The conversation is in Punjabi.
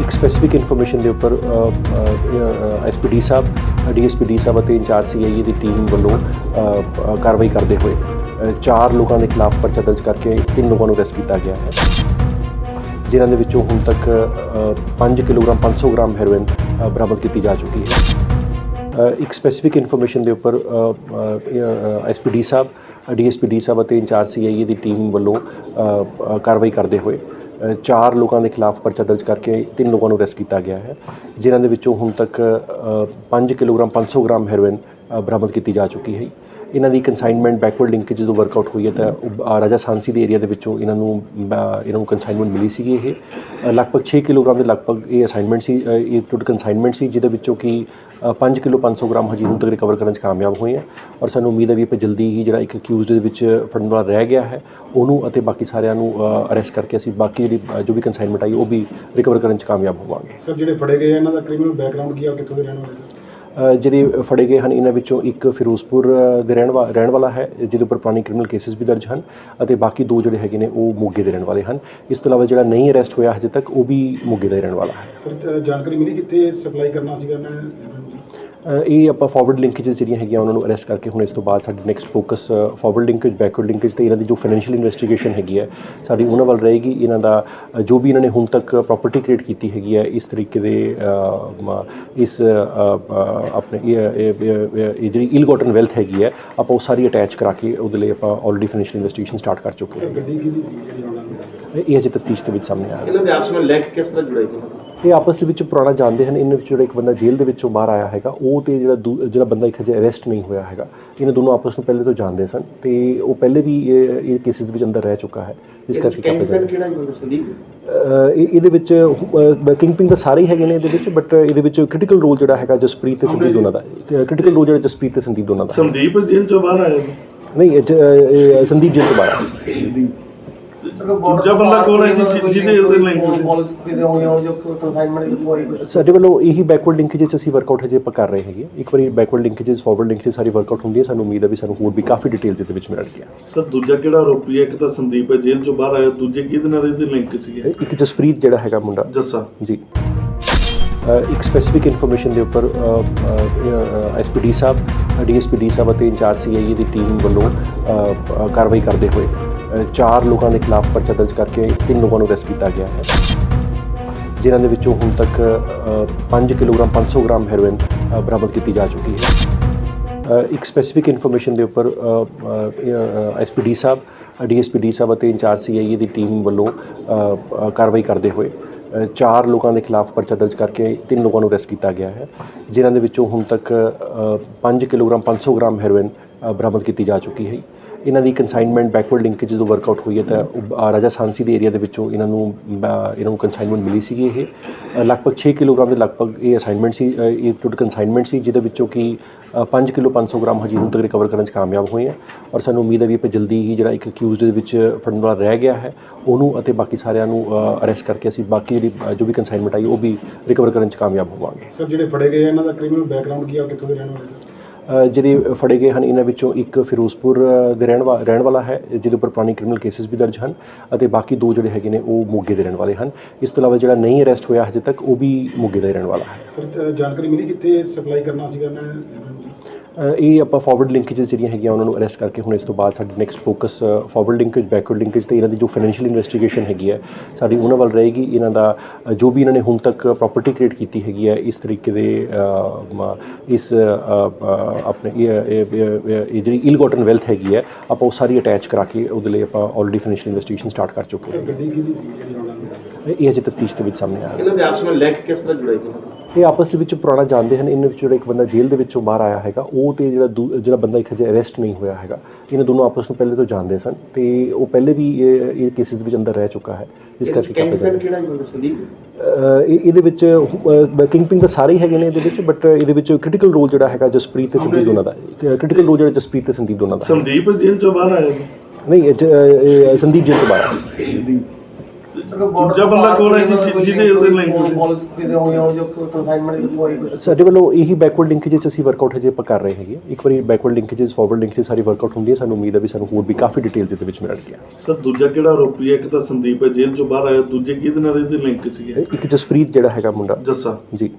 ਇੱਕ ਸਪੈਸੀਫਿਕ ਇਨਫੋਰਮੇਸ਼ਨ ਦੇ ਉੱਪਰ ਐਸਪੀਡੀ ਸਾਹਿਬ ਡੀਐਸਪੀਡੀ ਸਾਹਿਬ ਅਤੇ ਇੰਚਾਰਜ ਸੀਆਈਏ ਦੀ ਟੀਮ ਵੱਲੋਂ ਕਾਰਵਾਈ ਕਰਦੇ ਹੋਏ ਚਾਰ ਲੋਕਾਂ ਦੇ ਖਿਲਾਫ ਪਰਚਾ ਦਰਜ ਕਰਕੇ ਤਿੰਨ ਲੋਕਾਂ ਨੂੰ ਅਰੈਸਟ ਕੀਤਾ ਗਿਆ ਹੈ ਜਿਨ੍ਹਾਂ ਦੇ ਵਿੱਚੋਂ ਹੁਣ ਤੱਕ ਅ, 5 ਕਿਲੋਗ੍ਰਾਮ 500 ਗ੍ਰਾਮ ਹੈਰੋਇਨ ਬਰਾਮਦ ਕੀਤੀ ਜਾ ਚੁੱਕੀ ਹੈ। ਇੱਕ ਸਪੈਸੀਫਿਕ ਇਨਫੋਰਮੇਸ਼ਨ ਦੇ ਉੱਪਰ ਐਸਪੀਡੀ ਸਾਹਿਬ ਡੀਐਸਪੀਡੀ ਸਾਹਿਬ ਅਤੇ ਇੰਚਾਰਜ ਸੀਆਈਏ ਦੀ ਟੀਮ ਵੱਲੋਂ ਕਾਰਵਾਈ ਕਰਦੇ ਹੋਏ ਚਾਰ ਲੋਕਾਂ ਦੇ ਖਿਲਾਫ ਪਰਚਾ ਦਰਜ ਕਰਕੇ ਤਿੰਨ ਲੋਕਾਂ ਨੂੰ ਅਰੈਸਟ ਕੀਤਾ ਗਿਆ ਹੈ, ਜਿਨ੍ਹਾਂ ਦੇ ਵਿੱਚੋਂ ਹੁਣ ਤੱਕ ਪੰਜ ਕਿਲੋਗ੍ਰਾਮ, ਪੰਜ ਸੌ ਗ੍ਰਾਮ ਹੈਰੋਇਨ ਬਰਾਮਦ ਕੀਤੀ ਜਾ ਚੁੱਕੀ ਹੈ। ਇਹਨਾਂ ਦੀ ਕੰਸਾਈਨਮੈਂਟ ਬੈਕਵਰਡ ਲਿੰਕੇਜ ਜਦੋਂ ਵਰਕਆਊਟ ਹੋਈ ਹੈ ਤਾਂ ਉਹ, ਰਾਜਾ ਸਾਂਸੀ ਦੇ ਏਰੀਆ ਦੇ ਵਿੱਚੋਂ ਇਹਨਾਂ ਨੂੰ ਇਹਨਾਂ ਨੂੰ ਕੰਸਾਈਨਮੈਂਟ ਮਿਲੀ ਸੀਗੀ ਇਹ। ਲਗਭਗ 6 ਕਿਲੋਗ੍ਰਾਮ ਦੇ ਲਗਭਗ ਇਹ ਅਸਾਈਨਮੈਂਟ ਸੀ ਅ, ਇਹ ਟੋਟਲ ਕਨਸਾਈਨਮੈਂਟ ਸੀ ਜਿਹਦੇ ਵਿੱਚੋਂ ਕਿ ਅ, 5 ਕਿਲੋ 500 ਗ੍ਰਾਮ ਹਜੇ ਹੁਣ ਤੱਕ ਰਿਕਵਰ ਕਰਨ 'ਚ ਕਾਮਯਾਬ ਹੋਏ ਆ ਔਰ ਸਾਨੂੰ ਉਮੀਦ ਹੈ ਵੀ ਆਪਾਂ ਜਲਦੀ ਹੀ ਜਿਹੜਾ ਇੱਕ ਅਕਿਊਜ਼ਡ ਦੇ ਵਿੱਚ ਫੜਨ ਵਾਲਾ ਰਹਿ ਗਿਆ ਹੈ ਉਹਨੂੰ ਅਤੇ ਬਾਕੀ ਸਾਰਿਆਂ ਨੂੰ ਅਰੈਸਟ ਕਰਕੇ ਅਸੀਂ ਬਾਕੀ ਜਿਹੜੀ ਜੋ ਵੀ ਕੰਸਾਈਨਮੈਂਟ ਆਈ ਉਹ ਵੀ ਰਿਕਵਰ ਕਰਨ 'ਚ ਕਾਮਯਾਬ ਹੋਵਾਂਗੇ। ਸਰ ਜਿਹੜੇ ਫੜੇ ਗਏ ਆ, ਇਹਨਾਂ ਦਾ ਕ੍ਰਿਮੀਨਲ ਬੈਕਗ੍ਰਾਉਂਡ ਕੀ ਆ ਕਿੱਥੋਂ ਦੇ ਰਹਿਣ ਵਾਲੇ ਜਿਹੜੇ ਫੜੇ ਗਏ ਹਨ, ਇਹਨਾਂ ਵਿੱਚੋਂ ਇੱਕ ਫਿਰੋਜ਼ਪੁਰ ਦੇ ਰਹਿਣ ਵਾ, ਰਹਿਣ ਵਾਲਾ ਹੈ, ਜਿਹਦੇ ਉੱਪਰ ਪੁਰਾਣੇ ਕ੍ਰਿਮੀਨਲ ਕੇਸਿਸ ਵੀ ਦਰਜ ਹਨ ਅਤੇ ਬਾਕੀ ਦੋ ਜਿਹੜੇ ਹੈਗੇ ਨੇ, ਉਹ ਮੋਗੇ ਦੇ ਰਹਿਣ ਵਾਲੇ ਹਨ। ਇਸ ਤੋਂ ਇਲਾਵਾ ਜਿਹੜਾ ਨਹੀਂ ਅਰੈਸਟ ਹੋਇਆ ਹਜੇ ਤੱਕ, ਉਹ ਵੀ ਮੋਗੇ ਦਾ ਹੀ ਰਹਿਣ ਵਾਲਾ ਹੈ। ਜਾਣਕਾਰੀ ਮਿਲੀ ਕਿੱਥੇ ਸਪਲਾਈ ਕਰਨਾ ਸੀਗਾ ਇਹਨਾਂ ਨੇ? ਇਹ ਆਪਾਂ ਫਾਰਵਰਡ ਲਿੰਕੇजेस ਜਿਹੜੀਆਂ ਹੈਗੀਆਂ ਉਹਨਾਂ ਨੂੰ ਅਰੈਸਟ ਕਰਕੇ ਹੁਣ ਇਸ ਤੋਂ ਬਾਅਦ ਸਾਡੀ next focus forward linkage backward linkage ਤੇ ਇਹਨਾਂ ਦੀ ਜੋ ਫਾਈਨੈਂਸ਼ੀਅਲ ਇਨਵੈਸਟੀਗੇਸ਼ਨ ਹੈਗੀ ਹੈ ਸਾਡੀ ਉਹਨਾਂ ਵੱਲ ਰਹੇਗੀ। ਇਹਨਾਂ ਦਾ ਜੋ ਵੀ ਇਹਨਾਂ ਨੇ ਹੁਣ ਤੱਕ ਪ੍ਰਾਪਰਟੀ ਕ੍ਰੀਏਟ ਕੀਤੀ ਹੈਗੀ ਹੈ ਇਸ ਤਰੀਕੇ ਦੇ ਇਸ ਆਪਣੇ ਇਹ- ਜਿਹੜੀ ਇਲ ਗੋਟਨ ਵੈਲਥ ਹੈਗੀ ਹੈ ਆਪਾਂ ਉਹ ਸਾਰੀ ਅਟੈਚ ਕਰਾ ਕੇ ਉਹਦੇ ਲਈ ਆਪਾਂ ਆਲਰੇਡੀ ਫਾਈਨੈਂਸ਼ੀਅਲ ਇਨਵੈਸਟੀਗੇਸ਼ਨ ਸਟਾਰਟ ਕਰ ਚੁੱਕੇ ਹਾਂ। ਇਹ ਅਜੇ ਤਫਤੀਸ਼ ਦੇ ਵਿੱਚ ਸਾਹਮਣੇ ਆਇਆ ਇਹਨਾਂ ਦੇ ਆਪਸ ਵਿੱਚ ਲਿੰਕ ਕਿਸ ਤਰ੍ਹਾਂ ਜੁੜੇ ਹੋਏ ਨੇ? ਇਹ ਆਪਸ ਦੇ ਵਿੱਚ ਪੁਰਾਣਾ ਜਾਣਦੇ ਹਨ ਇਹਨਾਂ ਵਿੱਚ ਜਿਹੜਾ ਇੱਕ ਬੰਦਾ ਜੇਲ੍ਹ ਦੇ ਵਿੱਚੋਂ ਬਾਹਰ ਆਇਆ ਹੈਗਾ ਉਹ ਤੇ ਜਿਹੜਾ ਦੂ- ਜਿਹੜਾ ਬੰਦਾ ਇੱਕ ਹਜੇ ਅਰੈਸਟ ਨਹੀਂ ਹੋਇਆ ਹੈਗਾ ਇਹਨਾਂ ਦੋਨੋਂ ਆਪਸ ਨੂੰ ਪਹਿਲੇ ਤੋਂ ਜਾਣਦੇ ਸਨ ਤੇ ਉਹ ਪਹਿਲੇ ਵੀ ਇਹ ਇਹ ਕੇਸਿਸ ਦੇ ਵਿੱਚ ਅੰਦਰ ਰਹਿ ਚੁੱਕਾ ਹੈ ਇਸ ਕਰਕੇ ਕਾਫੀ ਕੈਂਪਨ ਜ਼ਿਆਦਾ ਕਿਹੜਾ ਸੰਦੀਪ? ਅਹ ਇਹ- ਇਹਦੇ ਵਿੱਚ ਕਿੰਗ ਪਿੰਗ ਤਾਂ ਸਾਰੇ ਹੀ ਹੈਗੇ ਨੇ ਇਹਦੇ ਵਿੱਚ ਬਟ ਇਹਦੇ ਵਿੱਚ ਕ੍ਰਿਟੀਕਲ ਰੋਲ ਜਿਹੜਾ ਹੈਗਾ ਜਸਪ੍ਰੀਤ ਤੇ ਸੰਦੀਪ ਦੋਨਾਂ ਦਾ ਕ੍ਰਿਟੀਕਲ ਰੋਲ ਜਿਹੜਾ ਜਸਪ੍ਰੀਤ ਤੇ ਸੰਦੀਪ ਦੋਨਾਂ ਦਾ। ਹੈ। ਸੰਦੀਪ ਜੇਲ੍ਹ ਚੋਂ ਬਾਹਰ ਆਇਆ ਨਹੀਂ ਇਹ ਸੰਦੀਪ ਜੇਲ੍ਹ ਤੋਂ ਬਾਹਰ ਆਇਆ। ਸਾਡੇ ਵੱਲੋਂ ਇਹੀ ਬੈਕਵਰਡ ਲਿੰਕੇजेस ਅਸੀਂ ਵਰਕਆਊਟ ਹਜੇ ਆਪਾਂ ਕਰ ਰਹੇ ਹੈਗੇ। ਹਾਂ। ਇੱਕ ਵਾਰੀ ਬੈਕਵਰਡ ਲਿੰਕੇजेस ਫਾਰਵਰਡ ਲਿੰਕੇਜ ਸਾਰੀ ਵਰਕਆਊਟ ਹੁੰਦੀ ਹੈ। ਸਾਨੂੰ ਉਮੀਦ ਹੈ ਵੀ ਸਾਨੂੰ ਹੋਰ ਵੀ ਕਾਫੀ ਡਿਟੇਲਸ ਇਹਦੇ ਵਿੱਚ ਮਿਲਣਗੀਆਂ ਸਰ ਦੂਜਾ ਕਿਹੜਾ ਆਰੋਪੀ ਹੈ? ਇੱਕ ਤਾਂ ਸੰਦੀਪ ਹੈ ਜੇਲ੍ਹ ਚੋਂ ਬਾਹਰ ਆਇਆ। ਦੂਜੇ ਕਿਹਦੇ ਨਾਲ ਇਹਦੇ ਲਿੰਕ ਸੀਗੇ ਇੱਕ ਜਸਪ੍ਰੀਤ ਜਿਹੜਾ ਹੈਗਾ ਮੁੰਡਾ। ਜੱਸਾ। ਜੀ। ਇੱਕ ਸਪੈਸੀਫਿਕ ਇਨਫੋਰਮੇਸ਼ਨ ਦੇ ਉੱਪਰ ਐਸਪੀਡੀ ਸਾਹਿਬ ਡੀਐਸਪੀ ਡੀ ਸਾਹਿਬ ਅਤੇ ਇੰਚਾਰਜ ਸੀਆਈਏ ਦੀ ਟੀਮ ਵੱਲੋਂ ਕਾਰਵਾਈ ਕਰਦੇ ਹੋਏ ਚਾਰ ਲੋਕਾਂ ਦੇ ਖਿਲਾਫ ਪਰਚਾ ਦਰਜ ਕਰਕੇ ਤਿੰਨ ਲੋਕਾਂ ਨੂੰ ਅਰੈਸਟ ਕੀਤਾ ਗਿਆ ਹੈ। ਜਿਨ੍ਹਾਂ ਦੇ ਵਿੱਚੋਂ ਹੁਣ ਤੱਕ ਅ, 5 ਕਿਲੋਗ੍ਰਾਮ 500 ਗ੍ਰਾਮ ਹੈਰੋਇਨ ਬਰਾਮਦ ਕੀਤੀ ਜਾ ਚੁੱਕੀ ਹੈ। ਇੱਕ ਸਪੈਸੀਫਿਕ ਇਨਫੋਰਮੇਸ਼ਨ ਦੇ ਉੱਪਰ ਐਸਪੀਡੀ ਸਾਹਿਬ ਡੀਐਸਪੀਡੀ ਸਾਹਿਬ ਅਤੇ ਇੰਚਾਰਜ ਸੀਆਈਏ ਦੀ ਟੀਮ ਵੱਲੋਂ ਕਾਰਵਾਈ ਕਰਦੇ ਹੋਏ ਚਾਰ ਲੋਕਾਂ ਦੇ ਖਿਲਾਫ ਪਰਚਾ ਦਰਜ ਕਰਕੇ ਤਿੰਨ ਲੋਕਾਂ ਨੂੰ ਅਰੈਸਟ ਕੀਤਾ ਗਿਆ ਹੈ ਜਿਨ੍ਹਾਂ ਦੇ ਵਿੱਚੋਂ ਹੁਣ ਤੱਕ ਅ, 5 ਕਿਲੋਗ੍ਰਾਮ 500 ਗ੍ਰਾਮ ਹੈਰੋਇਨ ਬਰਾਮਦ ਕੀਤੀ ਜਾ ਚੁੱਕੀ ਹੈ। ਇਹਨਾਂ ਦੀ ਕੰਸਾਈਨਮੈਂਟ ਬੈਕਵਰਡ ਲਿੰਕੇਜ ਜਦੋਂ ਵਰਕਆਊਟ ਹੋਈ ਹੈ ਤਾਂ ਉਹ, ਰਾਜਾ ਸਾਂਸੀ ਦੇ ਏਰੀਆ ਦੇ ਵਿੱਚੋਂ ਇਹਨਾਂ ਨੂੰ ਇਹਨਾਂ ਨੂੰ ਕੰਸਾਈਨਮੈਂਟ ਮਿਲੀ ਸੀਗੀ ਇਹ। ਲਗਭਗ 6 ਕਿਲੋਗ੍ਰਾਮ ਦੇ ਲਗਭਗ ਇਹ ਅਸਾਈਨਮੈਂਟ ਸੀ ਇਹ ਟੋਟਲ ਕੰਸਾਈਨਮੈਂਟ ਸੀ ਜਿਹਦੇ ਵਿੱਚੋਂ ਕਿ ਅ, 5 ਕਿਲੋ 500 ਗ੍ਰਾਮ ਹਜੇ ਹੁਣ ਤੱਕ ਰਿਕਵਰ ਕਰਨ 'ਚ ਕਾਮਯਾਬ ਹੋਏ ਆ। ਔਰ ਸਾਨੂੰ ਉਮੀਦ ਹੈ ਵੀ ਆਪਾਂ ਜਲਦੀ ਹੀ ਜਿਹੜਾ ਇੱਕ ਅਕਿਊਜ਼ਡ ਦੇ ਵਿੱਚ ਫੜਨ ਵਾਲਾ ਰਹਿ ਗਿਆ ਹੈ ਉਹਨੂੰ ਅਤੇ ਬਾਕੀ ਸਾਰਿਆਂ ਨੂੰ ਅਰੈਸਟ ਕਰਕੇ ਅਸੀਂ ਬਾਕੀ ਜਿਹੜੀ ਜੋ ਵੀ ਕੰਸਾਈਨਮੈਂਟ ਆਈ ਉਹ ਵੀ ਰਿਕਵਰ ਕਰਨ 'ਚ ਕਾਮਯਾਬ ਹੋਵਾਂਗੇ। ਸਰ ਜਿਹੜੇ ਫੜੇ ਗਏ ਇਹਨਾਂ ਦਾ ਕ੍ਰਿਮੀਨਲ ਬੈਕਗ੍ਰਾਉਂਡ ਕੀ ਆ ਕਿੱਥੋਂ ਦੇ ਰਹਿਣ ਵਾਲੇ ਜਿਹੜੇ ਫੜੇ ਗਏ ਹਨ, ਇਹਨਾਂ ਵਿੱਚੋਂ ਇੱਕ ਫਿਰੋਜ਼ਪੁਰ ਦੇ ਰਹਿਣ ਵਾ, ਰਹਿਣ ਵਾਲਾ ਹੈ, ਜਿਹਦੇ ਉੱਪਰ ਪੁਰਾਣੇ ਕ੍ਰਿਮੀਨਲ ਕੇਸਿਸ ਵੀ ਦਰਜ ਹਨ ਅਤੇ ਬਾਕੀ ਦੋ ਜਿਹੜੇ ਹੈਗੇ ਨੇ, ਉਹ ਮੋਗੇ ਦੇ ਰਹਿਣ ਵਾਲੇ ਹਨ। ਇਸ ਤੋਂ ਇਲਾਵਾ ਜਿਹੜਾ ਨਹੀਂ ਅਰੈਸਟ ਹੋਇਆ ਹਜੇ ਤੱਕ, ਉਹ ਵੀ ਮੋਗੇ ਦਾ ਹੀ ਰਹਿਣ ਵਾਲਾ ਹੈ। ਸਰ ਜਾਣਕਾਰੀ ਮਿਲੀ ਕਿੱਥੇ ਸਪਲਾਈ ਕਰਨਾ ਸੀਗਾ? ਇਹਨਾਂ ਨੇ ਇਹ ਆਪਾਂ ਫਾਰਵਰਡ ਲਿੰਕੇजेस ਜਿਹੜੀਆਂ ਹੈਗੀਆਂ ਉਹਨਾਂ ਨੂੰ ਅਰੈਸਟ ਕਰਕੇ ਹੁਣ ਇਸ ਤੋਂ ਬਾਅਦ ਸਾਡੀ next focus forward linkage backward linkage ਤੇ ਇਹਨਾਂ ਦੀ ਜੋ ਫਾਈਨੈਂਸ਼ੀਅਲ ਇਨਵੈਸਟੀਗੇਸ਼ਨ ਹੈਗੀ ਹੈ, ਸਾਡੀ ਉਹਨਾਂ ਵੱਲ ਰਹੇਗੀ। ਇਹਨਾਂ ਦਾ ਜੋ ਵੀ ਇਹਨਾਂ ਨੇ ਹੁਣ ਤੱਕ ਪ੍ਰਾਪਰਟੀ ਕ੍ਰੀਏਟ ਕੀਤੀ ਹੈਗੀ ਹੈ, ਇਸ ਤਰੀਕੇ ਦੇ ਇਸ ਆਪਣੇ ਇਹ- ਜਿਹੜੀ ਇਲਗੋਟਨ ਵੈਲਥ ਹੈਗੀ ਹੈ, ਆਪਾਂ ਉਹ ਸਾਰੀ ਅਟੈਚ ਕਰਾ ਕੇ ਉਹਦੇ ਲਈ ਆਪਾਂ ਆਲਰੇਡੀ ਫਾਈਨੈਂਸ਼ੀਅਲ ਇਨਵੈਸਟੀਗੇਸ਼ਨ ਸਟਾਰਟ ਕਰ ਚੁੱਕੇ ਹਾਂ। ਇਹ ਅਜੇ ਤਫਤੀਸ਼ ਦੇ ਵਿੱਚ ਸਾਹਮਣੇ ਆਇਆ ਇਹਨਾਂ ਦੇ ਆਪਸ ਵਿੱਚ ਲਿੰਕ ਕਿਸ ਤਰ੍ਹਾਂ ਜੁੜੇ ਹੋਏ ਨੇ? ਇਹ ਆਪਸ ਦੇ ਵਿੱਚ ਪੁਰਾਣਾ ਜਾਣਦੇ ਹਨ ਇਹਨਾਂ ਵਿੱਚ ਜਿਹੜਾ ਇੱਕ ਬੰਦਾ ਜੇਲ੍ਹ ਦੇ ਵਿੱਚੋਂ ਬਾਹਰ ਆਇਆ ਹੈਗਾ ਉਹ ਤੇ ਜਿਹੜਾ ਦੂ- ਜਿਹੜਾ ਬੰਦਾ ਇੱਕ ਹਜੇ ਅਰੈਸਟ ਨਹੀਂ ਹੋਇਆ ਹੈਗਾ ਇਹਨਾਂ ਦੋਨੋਂ ਆਪਸ ਨੂੰ ਪਹਿਲੇ ਤੋਂ ਜਾਣਦੇ ਸਨ ਤੇ ਉਹ ਪਹਿਲੇ ਵੀ ਇਹ ਇਹ ਕੇਸਿਸ ਦੇ ਵਿੱਚ ਅੰਦਰ ਰਹਿ ਚੁੱਕਾ ਹੈ ਇਸ ਕਰਕੇ ਕਾਫੀ ਕੈਂਪਨ ਜ਼ਿਆਦਾ। ਕਿਹੜਾ ਜੀ ਸੰਦੀਪ? ਅਹ ਇਹ- ਇਹਦੇ ਵਿੱਚ ਕਿੰਗ ਪਿੰਗ ਤਾਂ ਸਾਰੇ ਹੀ ਹੈਗੇ ਨੇ ਇਹਦੇ ਵਿੱਚ ਬਟ ਇਹਦੇ ਵਿੱਚ ਕ੍ਰਿਟੀਕਲ ਰੋਲ ਜਿਹੜਾ ਹੈਗਾ ਜਸਪ੍ਰੀਤ ਤੇ ਸੰਦੀਪ ਦੋਨਾਂ ਦਾ ਕ੍ਰਿਟੀਕਲ ਰੋਲ ਜਿਹੜਾ ਜਸਪ੍ਰੀਤ ਤੇ ਸੰਦੀਪ ਦੋਨਾਂ ਦਾ। ਸੰਦੀਪ ਜੇਲ੍ਹ ਚੋਂ ਬਾਹਰ ਆਇਆ ਜੀ ਨਹੀਂ ਇਹ ਅਹ, ਇਹ ਸੰਦੀਪ ਜੇਲ੍ਹ ਤੋਂ ਬਾਹਰ ਆਇਆ ਸਾਡੇ ਵੱਲੋਂ ਇਹੀ ਬੈਕਵਰਡ ਲਿੰਕੇजेस ਅਸੀਂ ਵਰਕਆਊਟ ਹਜੇ ਆਪਾਂ ਕਰ ਰਹੇ ਹੈਗੇ ਇੱਕ ਵਾਰੀ ਬੈਕਵਰਡ ਲਿੰਕੇजेस ਫਾਰਵਰਡ ਲਿੰਕੇजेस ਸਾਰੀ ਵਰਕਆਊਟ ਹੁੰਦੀ ਹੈ ਸਾਨੂੰ ਉਮੀਦ ਹੈ ਵੀ ਸਾਨੂੰ ਹੋਰ ਵੀ ਕਾਫੀ ਡਿਟੇਲਸ ਇਹਦੇ ਵਿੱਚ ਮਿਲਣਗੀਆਂ। ਸਰ ਦੂਜਾ ਕਿਹੜਾ ਆਰੋਪੀ ਹੈ? ਇੱਕ ਤਾਂ ਸੰਦੀਪ ਹੈ ਜੇਲ੍ਹ ਚੋਂ ਬਾਹਰ ਆਇਆ ਦੂਜੇ ਕਿਹਦੇ ਨਾਲ ਇਹਦੇ ਲਿੰਕ ਸੀਗੇ? ਇੱਕ ਜਸਪ੍ਰੀਤ ਜਿਹੜਾ ਹੈਗਾ ਮੁੰਡਾ। ਜੱਸਾ। ਜੀ।